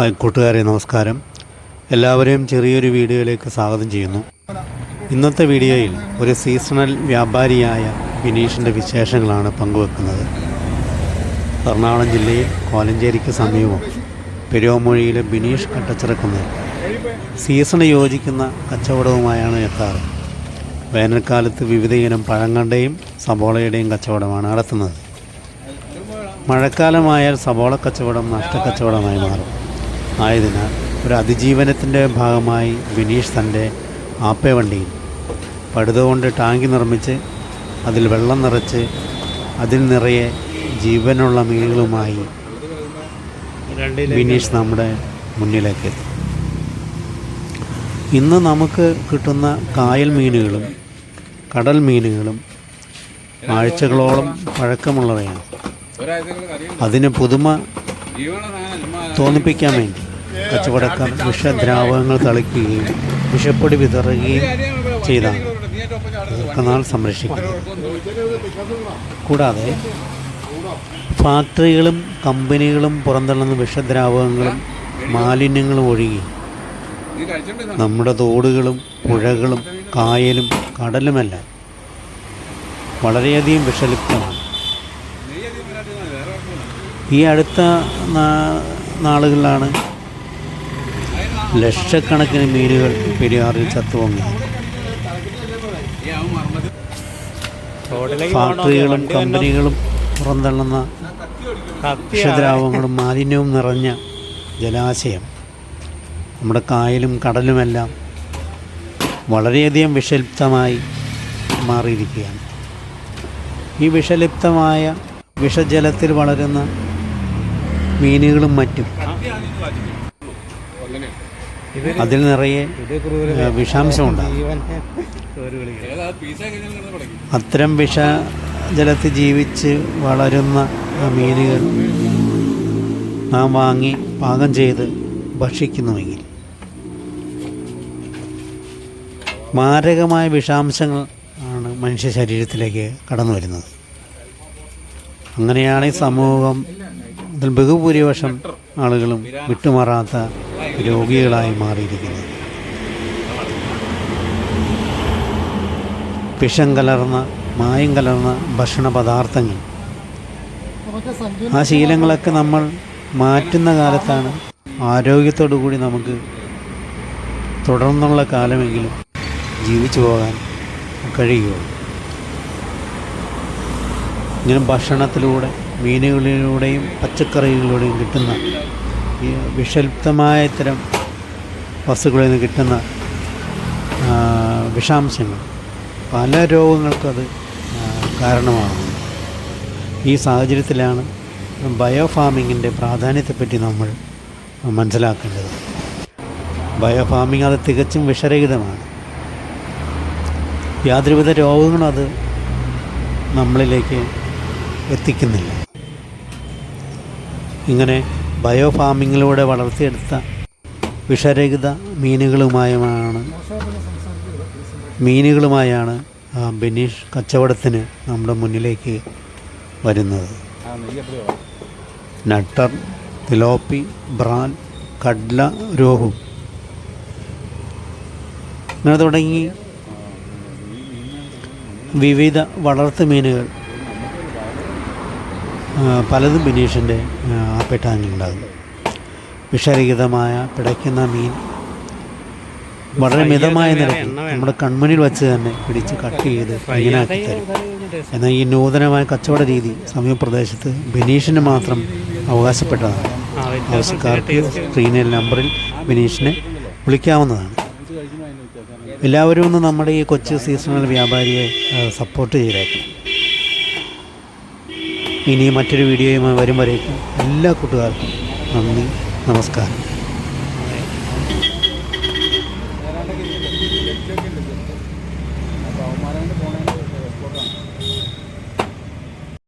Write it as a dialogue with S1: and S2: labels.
S1: Hi കൂട്ടുകാരെ നമസ്കാരം. എല്ലാവരെയും ചെറിയൊരു വീഡിയോയിലേക്ക് സ്വാഗതം ചെയ്യുന്നു. ഇന്നത്തെ വീഡിയോയിൽ ഒരു സീസണൽ വ്യാപാരിയായ വിനീഷിന്റെ വിശേഷങ്ങളാണ് പങ്കുവെക്കുന്നത്. എറണാകുളം ജില്ലയിൽ കോലഞ്ചേരിക്ക് സമീപം പെരുവമൊഴിയിലെ ബിനീഷ് കട്ടച്ചിറക്കുന്നത് സീസണ് യോജിക്കുന്ന കച്ചവടവുമായാണ് എത്താറ്. വേനൽക്കാലത്ത് വിവിധയിനം പഴങ്ങളുടെയും സബോളയുടെയും കച്ചവടമാണ് നടത്തുന്നത്. മഴക്കാലമായാൽ സബോള കച്ചവടം നഷ്ടക്കച്ചവടമായി മാറും. ആയതിനാൽ ഒരു അതിജീവനത്തിന്റെ ഭാഗമായി ബിനീഷ് തന്റെ ആപ്പേ വണ്ടിയിൽ പടുതുകൊണ്ട് ടാങ്കി നിർമ്മിച്ച് അതിൽ വെള്ളം നിറച്ച് അതിൽ നിറയെ ജീവനുള്ള മീനുകളുമായി ബിനീഷ് നമ്മുടെ മുന്നിലേക്ക് ഇന്ന് നമുക്ക് കിട്ടുന്ന കായൽ മീനുകളും കടൽ മീനുകളും ആഴ്ചകളോളം പഴക്കമുള്ളവയാണ്. അതിന് പുതുമ തോന്നിപ്പിക്കാൻ വേണ്ടി. കച്ചവടക്കാർ വിഷദ്രാവകങ്ങൾ തളിക്കുകയും വിഷപ്പൊടി വിതറുകയും ചെയ്താണ്. കനാൽ സംരക്ഷിക്കുന്നത് കൂടാതെ ഫാക്ടറികളും കമ്പനികളും പുറന്തള്ളുന്ന വിഷദ്രാവകങ്ങളും മാലിന്യങ്ങളും ഒഴുകി നമ്മുടെ തോടുകളും പുഴകളും കായലും കടലുമെല്ലാം വളരെയധികം വിഷലിപ്തമാണ്. ഈ അടുത്ത നാളുകളിലാണ് ലക്ഷക്കണക്കിന് മീനുകൾ പെരിയാറിൽ ചത്തുപൊങ്ങിയത് ഫാക്ടറികളും കമ്പനികളും പുറന്തള്ളുന്ന വിഷദ്രാവങ്ങളും മാലിന്യവും നിറഞ്ഞ ജലാശയം. നമ്മുടെ കായലും കടലുമെല്ലാം വളരെയധികം വിഷലിപ്തമായി മാറിയിരിക്കുകയാണ്. ഈ വിഷലിപ്തമായ വിഷജലത്തിൽ വളരുന്ന മീനുകളും മറ്റും അതിൽ നിറയെ വിഷാംശമുണ്ടാകും അത്തരം വിഷജലത്തിൽ ജീവിച്ച് വളരുന്ന മീനുകൾ നാം വാങ്ങി പാകം ചെയ്ത് ഭക്ഷിക്കുന്നുവെങ്കിൽ മാരകമായ വിഷാംശങ്ങൾ ആണ് മനുഷ്യ ശരീരത്തിലേക്ക് കടന്നു വരുന്നത്. അങ്ങനെയാണ് ഈ സമൂഹം അതിൽ ബഹുഭൂരിപക്ഷം ആളുകളും വിട്ടുമാറാത്ത രോഗികളായി മാറിയിരിക്കുന്നു. വിഷം കലർന്ന മായം കലർന്ന ഭക്ഷണ പദാർത്ഥങ്ങൾ. ആ ശീലങ്ങളൊക്കെ നമ്മൾ മാറ്റുന്ന കാലത്താണ് ആരോഗ്യത്തോടു കൂടി നമുക്ക് തുടർന്നുള്ള കാലമെങ്കിലും ജീവിച്ചു പോകാൻ കഴിയുകയുള്ളൂ. ഇങ്ങനെ ഭക്ഷണത്തിലൂടെ മീനുകളിലൂടെയും പച്ചക്കറികളിലൂടെയും കിട്ടുന്ന ഈ വിഷലിപ്തമായ ഇത്തരം വസ്തുക്കളിൽ നിന്ന് കിട്ടുന്ന വിഷാംശങ്ങൾ. പല രോഗങ്ങൾക്കത് കാരണമാകുന്നു ഈ സാഹചര്യത്തിലാണ് ബയോ ഫാമിങ്ങിന്റെ പ്രാധാന്യത്തെപ്പറ്റി നമ്മൾ മനസ്സിലാക്കേണ്ടത്. ബയോ ഫാമിംഗ് അത് തികച്ചും വിഷരഹിതമാണ്. യാതൊരുവിധ രോഗങ്ങളും അത് നമ്മളിലേക്ക് എത്തിക്കുന്നില്ല. ഇങ്ങനെ ബയോ ഫാമിങ്ങിലൂടെ വളർത്തിയെടുത്ത വിഷരഹിത മീനുകളുമായാണ് മീനുകളുമായാണ് ബെനീഷ് കച്ചവടത്തിന് നമ്മുടെ മുന്നിലേക്ക് വരുന്നത്. നട്ടർ തിലോപ്പി ബ്രാൻ കഡ്ല രോഹു. അങ്ങനെ തുടങ്ങി വിവിധ വളർത്തു മീനുകൾ പലതും ബിനീഷിന്റെ ആ ആപ്പെട്ടാങ്ങിലുണ്ടാകും വിഷരഹിതമായ പിടയ്ക്കുന്ന മീൻ വളരെ മിതമായ നിരക്കിൽ നമ്മുടെ കൺമുന്നിൽ വെച്ച് തന്നെ പിടിച്ച് കട്ട് ചെയ്ത് മീനാക്കി തരും എന്നാൽ ഈ നൂതനമായ കച്ചവട രീതി സമീപപ്രദേശത്ത് ബിനീഷിന് മാത്രം അവകാശപ്പെട്ടതാണ്. ആവശ്യക്കാർക്ക് സ്ക്രീനിൽ നമ്പറിൽ ബിനീഷിനെ വിളിക്കാവുന്നതാണ്. എല്ലാവരും ഒന്ന് നമ്മുടെ ഈ കൊച്ചു സീസണൽ വ്യാപാരിയെ സപ്പോർട്ട് ചെയ്തേക്കും ഇനി മറ്റൊരു വീഡിയോയുമായി വരും എല്ലാ കൂട്ടുകാർക്കും നന്ദി നമസ്കാരം.